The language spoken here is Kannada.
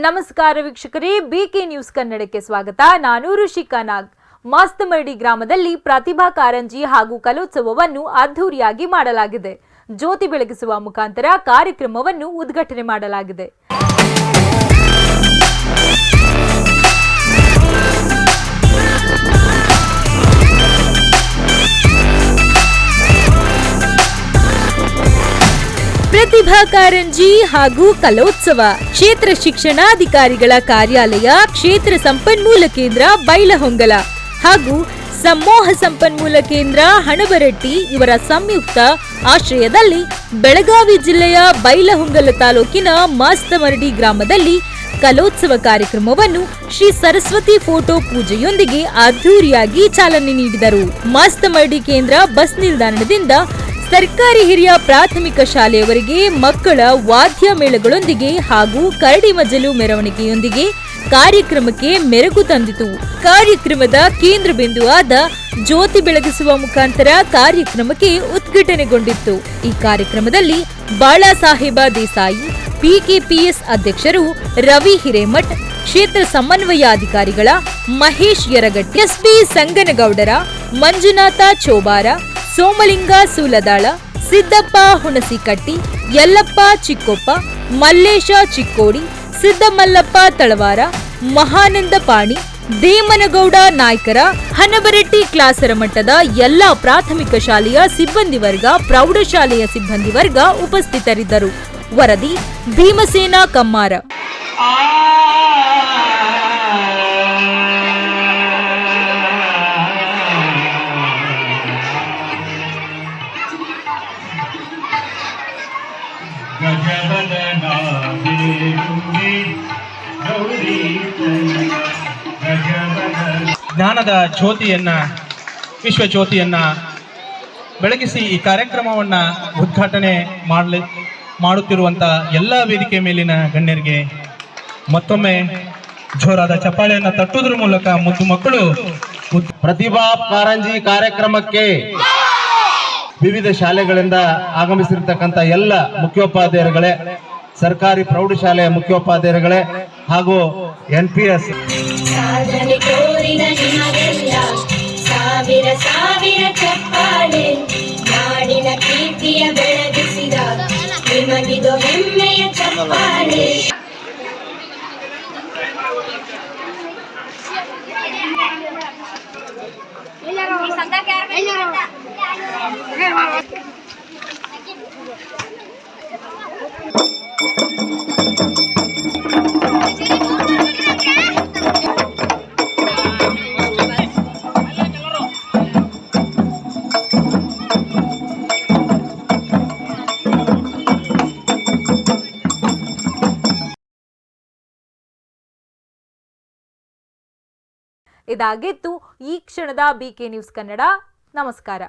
ನಮಸ್ಕಾರ ವೀಕ್ಷಕರೇ ಬಿಕೆ ನ್ಯೂಸ್ ಕನ್ನಡಕ್ಕೆ ಸ್ವಾಗತ. ನಾನು ಋಷಿಕಾ ನಾಗ್ ಮಾಸ್ತಮರಡಿ ಗ್ರಾಮದಲ್ಲಿ ಪ್ರತಿಭಾ ಕಾರಂಜಿ ಹಾಗೂ ಕಲೋತ್ಸವವನ್ನು ಅದ್ಧೂರಿಯಾಗಿ ಮಾಡಲಾಗಿದೆ. ಜ್ಯೋತಿ ಬೆಳಗಿಸುವ ಮುಖಾಂತರ ಕಾರ್ಯಕ್ರಮವನ್ನು ಉದ್ಘಾಟನೆ ಮಾಡಲಾಗಿದೆ. ಪ್ರತಿಭಾ ಕಾರಂಜಿ ಹಾಗೂ ಕಲೋತ್ಸವ. ಕ್ಷೇತ್ರ ಶಿಕ್ಷಣಾಧಿಕಾರಿಗಳ ಕಾರ್ಯಾಲಯ, ಕ್ಷೇತ್ರ ಸಂಪನ್ಮೂಲ ಕೇಂದ್ರ, ಬೈಲಹೊಂಗಲ ಹಾಗೂ ಸಮೂಹ ಸಂಪನ್ಮೂಲ ಕೇಂದ್ರ, ಹಣಬರಟ್ಟಿ ಇವರ ಸಂಯುಕ್ತ ಆಶ್ರಯದಲ್ಲಿ ಬೆಳಗಾವಿ ಜಿಲ್ಲೆಯ ಬೈಲಹೊಂಗಲ ತಾಲೂಕಿನ ಮಾಸ್ತಮರಡಿ ಗ್ರಾಮದಲ್ಲಿ ಕಲೋತ್ಸವ ಕಾರ್ಯಕ್ರಮವನ್ನು ಶ್ರೀ ಸರಸ್ವತಿ ಫೋಟೋ ಪೂಜೆಯೊಂದಿಗೆ ಅದ್ಧೂರಿಯಾಗಿ ಚಾಲನೆ ನೀಡಿದರು. ಮಾಸ್ತಮರಡಿ ಕೇಂದ್ರ ಬಸ್ ನಿಲ್ದಾಣದಿಂದ ಸರ್ಕಾರಿ ಹಿರಿಯ ಪ್ರಾಥಮಿಕ ಶಾಲೆಯವರಿಗೆ ಮಕ್ಕಳ ವಾದ್ಯ ಮೇಳಗಳೊಂದಿಗೆ ಹಾಗೂ ಕರಡಿ ಮಜಲು ಮೆರವಣಿಗೆಯೊಂದಿಗೆ ಕಾರ್ಯಕ್ರಮಕ್ಕೆ ಮೆರುಗು ತಂದಿತು. ಕಾರ್ಯಕ್ರಮದ ಕೇಂದ್ರ ಬಿಂದುವಾದ ಜ್ಯೋತಿ ಬೆಳಗಿಸುವ ಮುಖಾಂತರ ಕಾರ್ಯಕ್ರಮಕ್ಕೆ ಉದ್ಘಾಟನೆಗೊಂಡಿತ್ತು. ಈ ಕಾರ್ಯಕ್ರಮದಲ್ಲಿ ಬಾಳಾಸಾಹೇಬ ದೇಸಾಯಿ, ಪಿಕೆಪಿಎಸ್ ಅಧ್ಯಕ್ಷರು ರವಿ ಹಿರೇಮಠ್, ಕ್ಷೇತ್ರ ಸಮನ್ವಯಾಧಿಕಾರಿಗಳ ಮಹೇಶ್ ಯರಗಟ್ಟಿ, ಎಸ್ಪಿ ಸಂಗನಗೌಡರ, ಮಂಜುನಾಥ ಚೋಬಾರ ಸೋಮಲಿಂಗ ಸೂಲದಾಳ, ಸಿದ್ದಪ್ಪ ಹುಣಸಿಕಟ್ಟಿ, ಯಲ್ಲಪ್ಪ ಚಿಕ್ಕೊಪ್ಪ, ಮಲ್ಲೇಶ ಚಿಕ್ಕೋಡಿ, ಸಿದ್ದಮಲ್ಲಪ್ಪ ತಳವಾರ, ಮಹಾನಂದ ಪಾಣಿ, ದೇಮನಗೌಡ ನಾಯ್ಕರ, ಹನಬರೆಟ್ಟಿ ಕ್ಲಾಸರ ಮಟ್ಟದ ಎಲ್ಲ ಪ್ರಾಥಮಿಕ ಶಾಲೆಯ ಸಿಬ್ಬಂದಿ ವರ್ಗ, ಪ್ರೌಢಶಾಲೆಯ ಸಿಬ್ಬಂದಿ ವರ್ಗ ಉಪಸ್ಥಿತರಿದ್ದರು. ವರದಿ ಭೀಮಸೇನ ಕಮ್ಮಾರ. ಜ್ಞಾನದ ಜ್ಯೋತಿಯನ್ನ, ವಿಶ್ವ ಜ್ಯೋತಿಯನ್ನ ಬೆಳಗಿಸಿ ಈ ಕಾರ್ಯಕ್ರಮವನ್ನ ಉದ್ಘಾಟನೆ ಮಾಡಲಿ, ಮಾಡುತ್ತಿರುವಂತ ಎಲ್ಲ ವೇದಿಕೆ ಮೇಲಿನ ಗಣ್ಯರಿಗೆ ಮತ್ತೊಮ್ಮೆ ಜೋರಾದ ಚಪ್ಪಾಳೆಯನ್ನು ತಟ್ಟುವುದರ ಮೂಲಕ ಮುದ್ದು ಮಕ್ಕಳು, ಪ್ರತಿಭಾ ಕಾರಂಜಿ ಕಾರ್ಯಕ್ರಮಕ್ಕೆ ವಿವಿಧ ಶಾಲೆಗಳಿಂದ ಆಗಮಿಸಿರ್ತಕ್ಕಂಥ ಎಲ್ಲ ಮುಖ್ಯೋಪಾಧ್ಯಾಯರುಗಳೇ ಸರ್ಕಾರಿ ಪ್ರೌಢಶಾಲೆಯ ಮುಖ್ಯೋಪಾಧ್ಯಾಯರುಗಳೇ ಹಾಗೂ ಎನ್ ಪಿ ಎಸ್ ಸಾವಿರ ಸಾವಿರ Thank you. ಇದಾಗಿತ್ತು ಈ ಕ್ಷಣದ ಬಿಕೆ ನ್ಯೂಸ್ ಕನ್ನಡ. ನಮಸ್ಕಾರ.